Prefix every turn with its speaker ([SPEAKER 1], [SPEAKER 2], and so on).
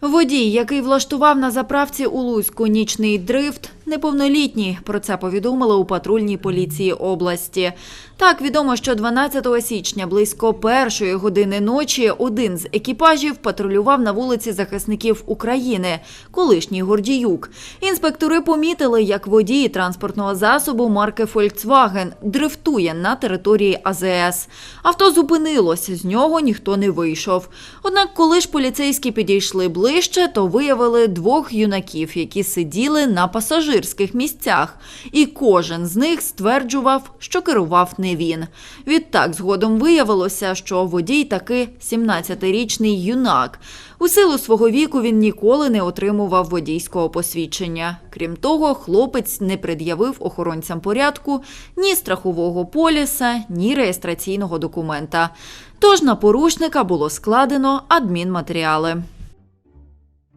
[SPEAKER 1] Водій, який влаштував на заправці у Луцьку нічний дрифт, неповнолітній. Про це повідомили у патрульній поліції області. Так, відомо, що 12 січня близько першої години ночі один з екіпажів патрулював на вулиці захисників України, колишній Гордіюк. Інспектори помітили, як водій транспортного засобу марки «Фольксваген» дрифтує на території АЗС. Авто зупинилось, з нього ніхто не вийшов. Однак, коли ж поліцейські підійшли ближче, то виявили двох юнаків, які сиділи на пасажирських місцях. І кожен з них стверджував, що керував не він. Відтак згодом виявилося, що водій таки 17-річний юнак. У силу свого віку він ніколи не отримував водійського посвідчення. Крім того, хлопець не пред'явив охоронцям порядку ні страхового поліса, ні реєстраційного документа. Тож на порушника було складено адмінматеріали.